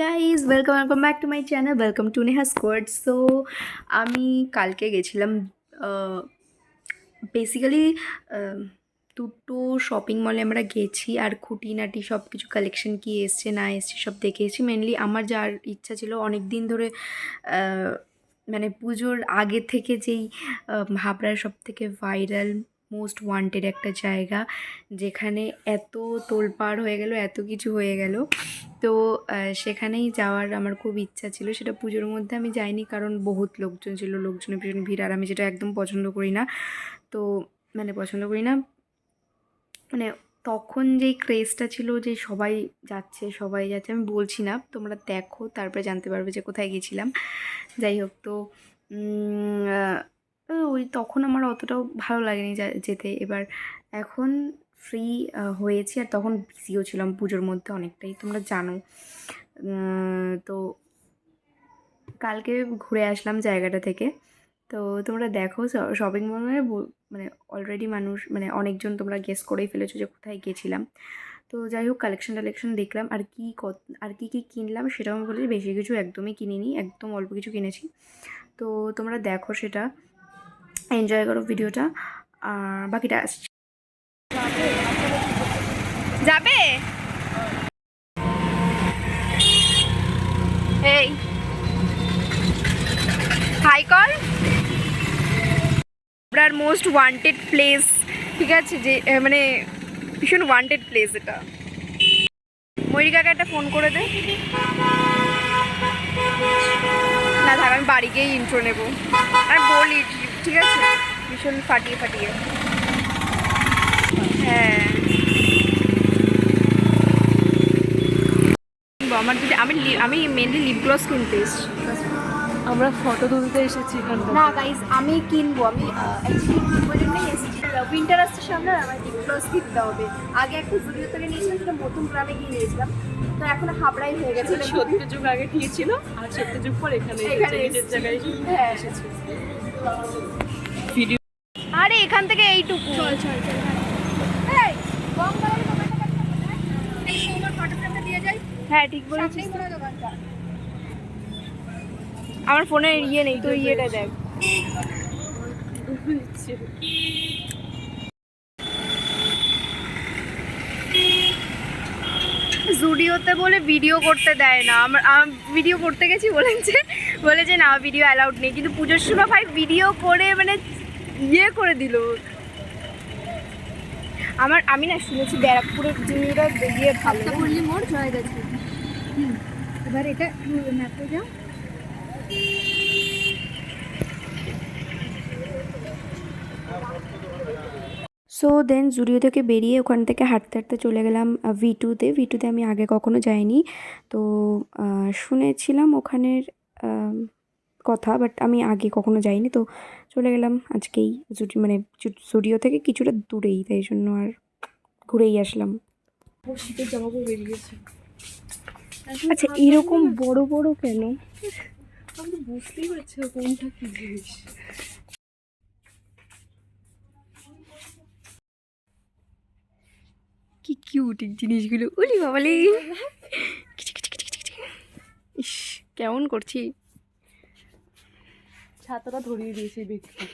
Guys welcome welcome back to my channel welcome to Neha squad so আমি কালকে গেছিলাম basically দুটো shopping মলে আমরা গেছি আর খুঁটিনাটি সব কিছু কালেকশন কি এসছে, না এসছে, সব দেখেছি। মেনলি আমার যার ইচ্ছা ছিল অনেক দিন ধরে মানে পুজোর আগে থেকে যেই হাবড়ার সব থেকে ভাইরাল মোস্ট ওয়ান্টেড একটা জায়গা যেখানে এত তোলপাড় হয়ে গেল, এত কিছু হয়ে গেল। তো সেখানেই যাওয়ার আমার খুব ইচ্ছা ছিল। সেটা পুজোর মধ্যে আমি যাইনি কারণ বহুত লোকজন ছিল, লোকজনের ভীষণ ভিড় আর আমি যেটা একদম পছন্দ করি না। তো মানে পছন্দ করি না। মানে তখন যেই ক্রেজটা ছিল যে সবাই যাচ্ছে সবাই যাচ্ছে, আমি বলছি না, তোমরা দেখো, তারপরে জানতে পারবে যে কোথায় গেছিলাম। যাই হোক, তো ওই তখন আমার অতটাও ভালো লাগেনি যেতে। এবার এখন ফ্রি হয়েছি আর তখন বিজিও ছিলাম পুজোর মধ্যে অনেকটাই, তোমরা জানো। তো কালকে ঘুরে আসলাম জায়গাটা থেকে। তো তোমরা দেখো শপিং মল মানে মানে অলরেডি মানুষ মানে অনেকজন তোমরা গেস করেই ফেলেছো যে কোথায় গেছিলাম। তো যাই হোক কালেকশন টালেকশন দেখলাম, আর কি আর কি কি কিনলাম সেটাও আমি বলেছি, বেশি কিছু একদমই কিনিনি, একদম অল্প কিছু কিনেছি। তো তোমরা দেখো সেটা। এনজয় করো ভিডিওটা। আর বাকিটা আসছে। যাবে? এই। হাই কর আপনার মোস্ট ওয়ান্টেড প্লেস ঠিক আছে? যে মানে ভীষণ ওয়ান্টেড প্লেস এটা। ময়ূরী কাকা একটা ফোন করে দে। না, থাক, আমি বাড়ি গিয়েই ইন্ট্রো নেব। আমি বলি ঠিক আছে? ভীষণ ফাটিয়ে ফাটিয়ে। হ্যাঁ। আমার যদি আমি আমি মেনলি লিপ গ্লস কিনতে এসেছি। আমরা ফটো তুলতে এসেছি এখানটা না গাইজ আমি কিনবো আমি অ্যাকচুয়ালি কিনবো জন্যই এসেছি। উইন্টার আসছে সামনে আমার লিপ গ্লস কিনতে হবে। আগে একটা জুডিও থেকে নিয়েছিলাম সেটা নতুন গ্রামে গিয়ে নিয়েছিলাম তো এখন হাবড়াই হয়ে গেছে। সত্য যুগ আগে গিয়েছিল আর সত্য যুগ পর এখানে এখানে এসেছে, জায়গায় হ্যাঁ। এসেছি। ভিডিও আরে এখান থেকে এইটুকু। চল চল চল এই গঙ্গার দোকানটা এই সুন্দর ফটো দিয়ে যাই। হ্যাঁ ঠিক বলেছিস আমার ফোনে ইয়ে নেই তো ইয়েটা দেখ। জুডিওতে বলে ভিডিও করতে দেয় না। আমার ভিডিও করতে গেছি বলেছে। বলেছে না ভিডিও অ্যালাউড নেই। কিন্তু পুজোর সময় ভাই ভিডিও করে মানে ইয়ে করে দিল। আমার আমি না শুনেছি ব্যারাকপুরের জিনিসটা গিয়ে ভালো। মোড় জয় গেছে। এবার এটা যাও। সো দেন জুডিও থেকে বেরিয়ে ওখান থেকে হাঁটতে হাঁটতে চলে গেলাম ভি টুতে ভি টুতে আমি আগে কখনো যাইনি। তো শুনেছিলাম ওখানের কথা বাট আমি আগে কখনো যাইনি। তো চলে গেলাম আজকেই মানে জুডিও থেকে কিছুটা দূরেই, তাই জন্য আর ঘুরেই আসলাম। আচ্ছা এরকম বড় বড় কেন? বুঝতেই পারছি কোনটা কি জিনিস। কি কিউট জিনিসগুলো। উলি বাবালে। ইস কেমন করছি? ছাতাটা ধরিয়ে দিয়েছে ব্যক্তি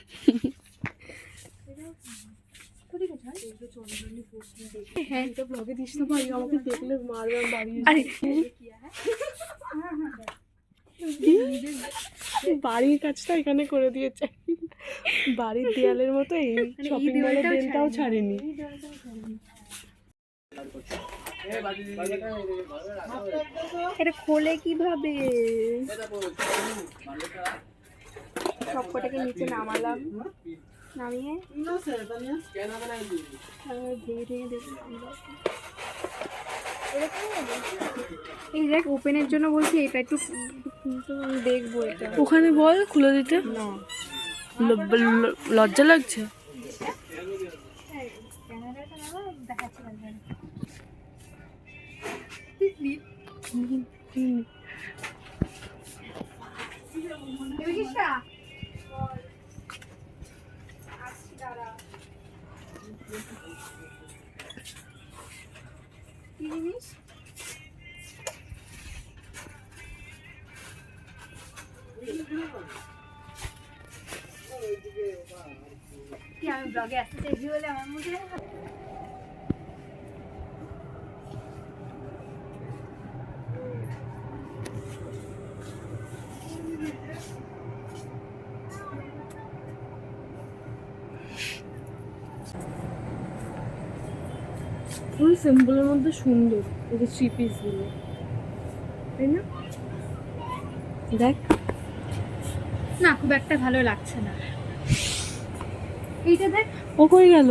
হ্যাঁ বাড়ি বাড়ির কাজটা এখানে করে দিয়েছে। বাড়ির দেয়ালের মতো এই শপিং মলের দেয়ালটাও ছাড়েনি। এটা খোলে কীভাবে? সব কটাকে নিচে নামালাম। নামিয়ে? এই দেখ ওপেনের জন্য বলছি এটা একটু দেখব এটা। ওখানে বল খুলে দিতে। লজ্জা লাগছে? কি আমি ব্লগে আসতে চাইছি বলে আমার মধ্যে সিম্পলের মধ্যে সুন্দর এই যে থ্রি পিসগুলো। তাই না? দেখ। না খুব একটা ভালো লাগছে না। এইটা দেখ। ও কই গেল?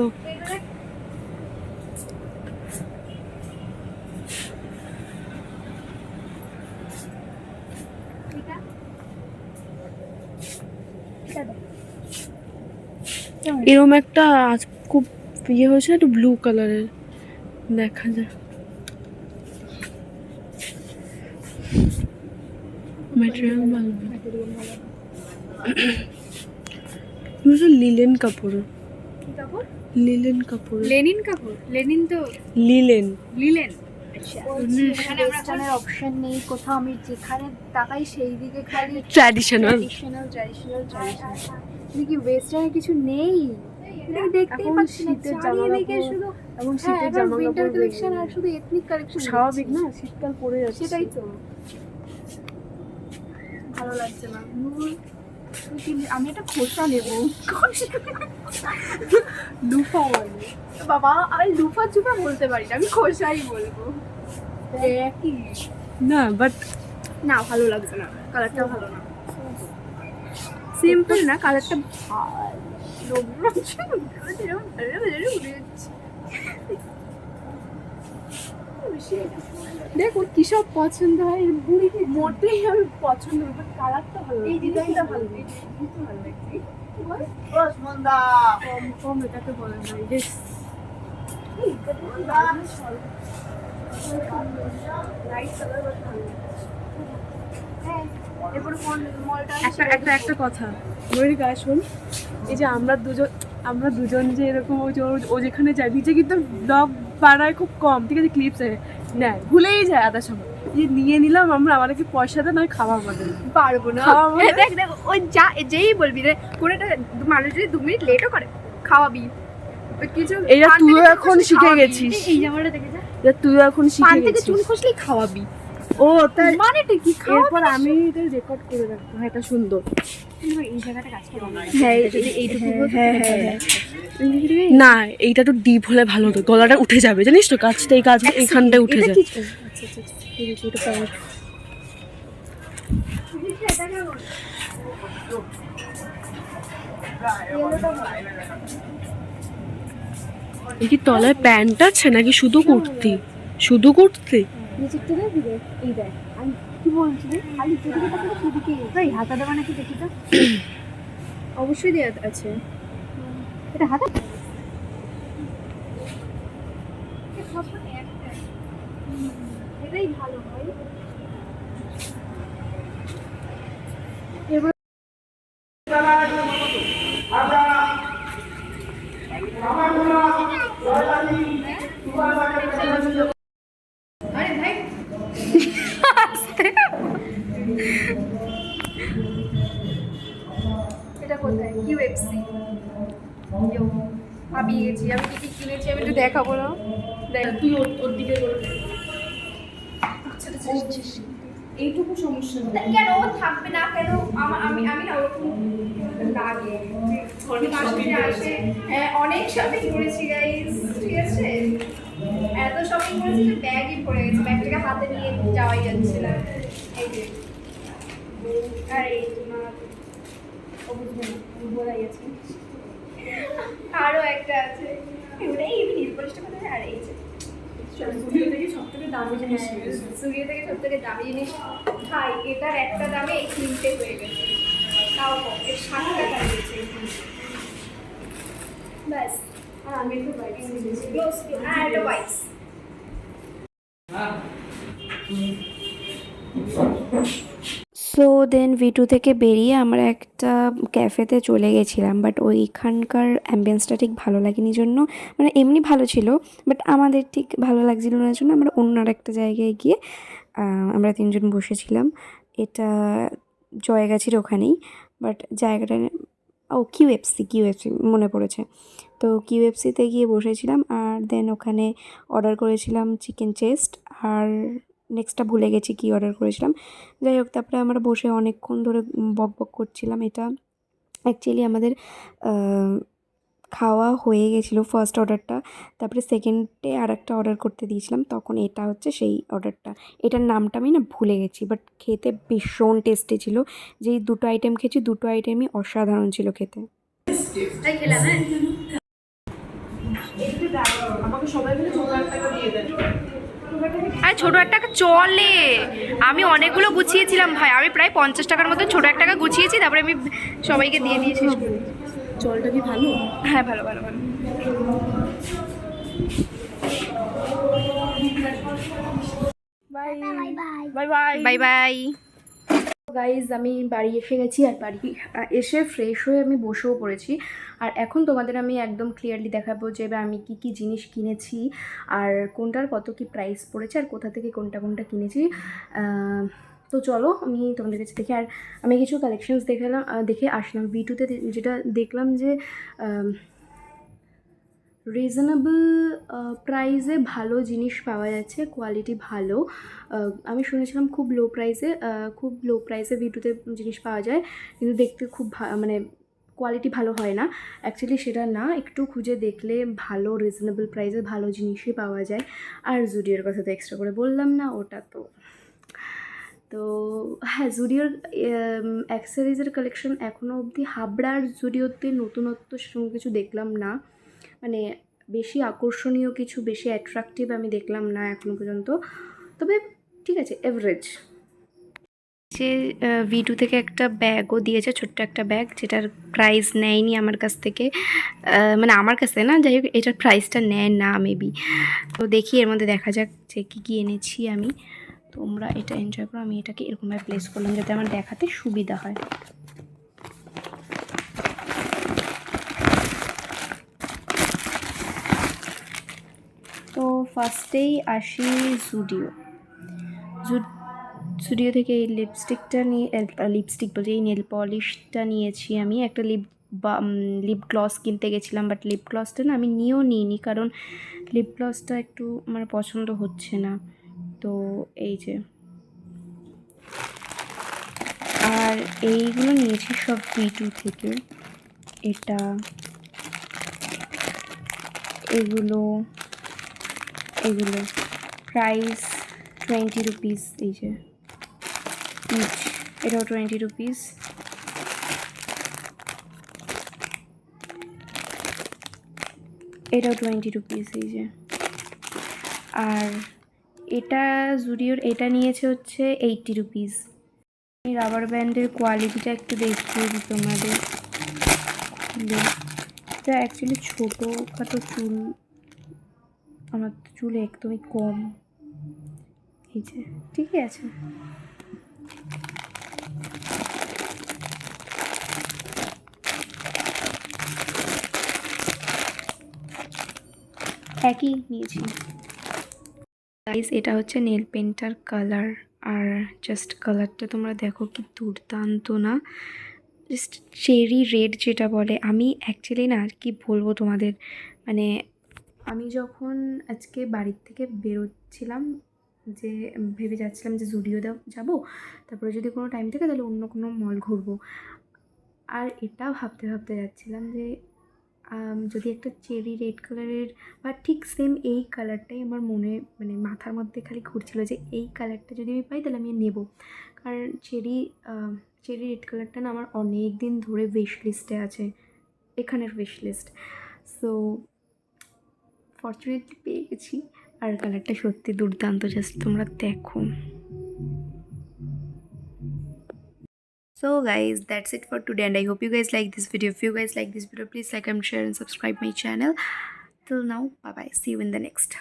এরম একটা আজ খুব ইয়ে হয়েছে একটু ব্লু কালারের দেখা ম্যাটেরিয়াল ভালো লিলেন কাপড় লিলেন কাপড় লেনিন কাপড় লেনিন তো লিলেন। লিলেন। আচ্ছা। এখানে ওয়েস্টার্নের অপশন নেই কোথাও আমি যেখানে তাকাই সেই দিকে খালি ট্র্যাডিশনাল ট্র্যাডিশনাল ট্র্যাডিশনাল ট্র্যাডিশনাল কি ওয়েস্টার্নে কিছু নেই? দেখতেই পাচ্ছি না শীতের জামা চারিদিকে শুধু এবং হ্যাঁ শীতের জামা উইন্টার কালেকশন আর শুধু এথনিক কালেকশন স্বাভাবিক না শীতকাল পড়ে যাচ্ছে। সেটাই তো। ভালো লাগছে না। আমি একটা খোসা নেব। লুফা বাবা আমি লুফা চুপা বলতে পারি না আমি খোসাই বলব। একই। না বাট না ভালো লাগছে না। কালারটা ভালো না। সিম্পল না কালারটা দেখ ওর কি পছন্দ হয়? বুড়ি মোটেই আমি পছন্দ বাট কালারটা ভালো এই ডিজাইনটা ভালো লাগছে ভালো লাগছে কম কম এটাকে বলে না এই যে লাইট কালার ভালো। একটা একটা একটা কথা। গায়ে শোন। এই যে আমরা দুজন আমরা দুজন যে এরকম ওই ও- যেখানে যায় নিচে কিন্তু ব্লগ বানায় খুব কম। ঠিক আছে ক্লিপস নেয় ভুলেই যায় আধা সময়। যে নিয়ে নিলাম আমরা আমাদেরকে পয়সা দেয়? নয় খাওয়া আমাদের পারব না? দেখ দেখ ওই যা যেই বলবি রে কোনো একটা মানুষ যদি দু মিনিট লেটও করে খাওয়াবি। কিছু এইটা তুইও এখন শিখে গেছিস। এই- জামাটা দেখে যা। তুইও এখন পান শিখে থেকে চুন খসলেই খাওয়াবি। ও তাই মানেটা কি এরপর আমি এটা রেকর্ড করে রাখব। হ্যাঁ এটা সুন্দর। না। এইটা তো ডিপ হলে ভালো হতো। গলাটা উঠে যাবে জানিস তো? কাজটা এই কাজ এইখানটায় উঠে যায়। আচ্ছা আচ্ছা আচ্ছা কি তলায় প্যান্ট আছে নাকি? শুধু কুর্তি। শুধু কুর্তি? নিচেরটা দেখ দেখ এই দেখ, আমি কি বলছি খালি যেদিকে তাকে সেদিকে। তাই হাতা দেওয়া নাকি দেখি তো। অবশ্যই দেওয়া আছে। এটা হাতা? এটাই ভালো হয়। এটা কোথায়? ইউএফসি আমি গেছি আমি কি কি কিনেছি আমি একটু দেখাবো না। দেখ। তুই ওর দিকে এইটুকু সমস্যা নেই। কেন ও থাকবে না কেন আমি আমি না ওরকম লাগে অনেক হ্যাঁ, অনেক শপিং করেছি গাইস ঠিক আছে? এত শপিং করেছি যে ব্যাগই পড়ে গেছে। ব্যাগটাকে হাতে নিয়ে যাওয়াই যাচ্ছে না। এই যে আর এই বলাই আছে আরও একটা আছে। ওটাই এই নীল পলিশটা কোথায়? আর এই যে স্টুডিও থেকে সব থেকে দামি জিনিস থেকে সব থেকে দামি জিনিস ভাই এটার একটা দামে এই তিনটে হয়ে গেছে। তাও এর ষাট টাকা দিয়েছে ব্যাস। সো দেন ভিটু থেকে বেরিয়ে আমরা একটা ক্যাফেতে চলে গেছিলাম বাট ওইখানকার অ্যাম্বিয়েন্সটা ঠিক ভালো লাগেনি জন্য। মানে এমনি ভালো ছিল বাট আমাদের ঠিক ভালো লাগছিল না জন্য আমরা অন্য আর একটা জায়গায় গিয়ে আমরা তিনজন বসেছিলাম। এটা জয়গাছির ওখানেই বাট জায়গাটা ও কিউএফসি কিউএফসি মনে পড়েছে। তো কিউএফসিতে গিয়ে বসেছিলাম আর দেন ওখানে অর্ডার করেছিলাম চিকেন চেস্ট আর নেক্সটটা ভুলে গেছি কি অর্ডার করেছিলাম। যাই হোক, তারপরে আমরা বসে অনেকক্ষণ ধরে বক বক করছিলাম। এটা অ্যাকচুয়ালি আমাদের খাওয়া হয়ে গেছিল ফার্স্ট অর্ডারটা তারপরে সেকেন্ডে আর একটা অর্ডার করতে দিয়েছিলাম, তখন এটা হচ্ছে সেই অর্ডারটা এটার নামটা আমি না ভুলে গেছি বাট খেতে ভীষণ টেস্টি ছিল। যেই দুটো আইটেম খেয়েছি, দুটো আইটেমই অসাধারণ ছিল খেতে। ছোটো এক টাকা চলে। আমি অনেকগুলো গুছিয়েছিলাম ভাই। আমি প্রায় পঞ্চাশ টাকার মতো ছোটো এক টাকা গুছিয়েছি, তারপরে আমি সবাইকে দিয়ে দিয়ে শেষ করি জলটা কি ভালো? হ্যাঁ ভালো ভালো ভালো। Bye. Bye bye. Bye bye. Guys আমি বাড়ি এসে গেছি আর বাড়ি এসে ফ্রেশ হয়ে আমি বসেও পড়েছি। আর এখন তোমাদের আমি একদম ক্লিয়ারলি দেখাবো যে আমি কি কি জিনিস কিনেছি আর কোনটার কত কি প্রাইস পড়েছে আর কোথা থেকে কোনটা কোনটা কিনেছি। তো চলো আমি তোমাদের কাছে দেখি আর আমি কিছু কালেকশনস দেখালাম দেখে আসলাম। ভিটুতে যেটা দেখলাম যে রিজনেবল প্রাইসে ভালো জিনিস পাওয়া যাচ্ছে কোয়ালিটি ভালো। আমি শুনেছিলাম খুব লো প্রাইসে খুব লো প্রাইসে ভিটুতে জিনিস পাওয়া যায়, কিন্তু দেখতে খুব মানে কোয়ালিটি ভালো হয় না। অ্যাকচুয়ালি সেটা না, একটু খুঁজে দেখলে ভালো রিজনেবল প্রাইসে ভালো জিনিসই পাওয়া যায়। আর জুডিওর কথা তো এক্সট্রা করে বললাম না, ওটা তো তো হ্যাঁ জুডিওর অ্যাক্সেসরিজের কালেকশন এখনও অবধি হাবড়ার জুডিওতে নতুনত্ব সেরকম কিছু দেখলাম না। মানে বেশি আকর্ষণীয় কিছু, বেশি অ্যাট্রাকটিভ আমি দেখলাম না এখনও পর্যন্ত। তবে ঠিক আছে এভারেজ যে ভি টু থেকে একটা ব্যাগও দিয়েছে, ছোট্ট একটা ব্যাগ যেটার প্রাইস নেয়নি আমার কাছ থেকে। মানে আমার কাছে না, যাই হোক, এটার প্রাইসটা নেয় না মেবি তো দেখি, এর মধ্যে দেখা যাক যে কী কী এনেছি আমি। তোমরা এটা এনজয় করো, আমি এটাকে এরকমভাবে প্লেস করলাম যাতে আমার দেখাতে সুবিধা হয়। তো ফার্স্টেই আসি জুডিও জুডিও থেকে এই লিপস্টিকটা নিয়ে লিপস্টিক বলছি, এই নেল পলিশটা নিয়েছি আমি। একটা লিপ বা লিপ গ্লস কিনতে গেছিলাম বাট লিপ গ্লসটা না আমি নিয়েও নিইনি, কারণ লিপ গ্লসটা একটু আমার পছন্দ হচ্ছে না। তো এই যে। আর এইগুলো নিয়েছি সব টু থেকে। এটা, এগুলো এগুলো। প্রাইস টোয়েন্টি রুপিস এই যে। এটাও টোয়েন্টি রুপিস এটাও টোয়েন্টি রুপিস এই যে। আর এটা জুডিওর, এটা নিয়েছে হচ্ছে এইটটি রুপিস রাবার ব্যান্ডের কোয়ালিটিটা একটু দেখিয়ে দিই তোমাদের। এটা অ্যাকচুয়ালি ছোটো খাটো চুল, আমার তো চুল একদমই কম। এই যে, ঠিকই আছে। একই নিয়েছি। গাইস এটা হচ্ছে নেল পেন্টার কালার আর জাস্ট কালারটা তোমরা দেখো কি দুর্দান্ত না? জাস্ট চেরি রেড যেটা বলে। আমি অ্যাকচুয়ালি না আর কি বলব তোমাদের। মানে আমি যখন আজকে বাড়ির থেকে বেরোচ্ছিলাম, যে ভেবে যাচ্ছিলাম যে জুডিও যাব, তারপরে যদি কোনো টাইম থাকে তাহলে অন্য কোনো মল ঘুরবো। আর এটা ভাবতে ভাবতে যাচ্ছিলাম যে যদি একটা চেরি রেড কালারের বা ঠিক সেম এই কালারটাই আমার মনে মানে মাথার মধ্যে খালি ঘুরছিল যে এই কালারটা যদি আমি পাই তাহলে আমি নেব। কারণ চেরি চেরি রেড কালারটা না আমার অনেক দিন ধরে উইশ লিস্টে আছে, এখানের উইশ লিস্ট সো ফর্চুনেটলি পেয়ে গেছি আর কালারটা সত্যি দুর্দান্ত জাস্ট তোমরা দেখো। So guys, that's it for today and I hope you guys like this video. If you guys like this video, please like and share and subscribe my channel. Till now, bye bye. See you in the next.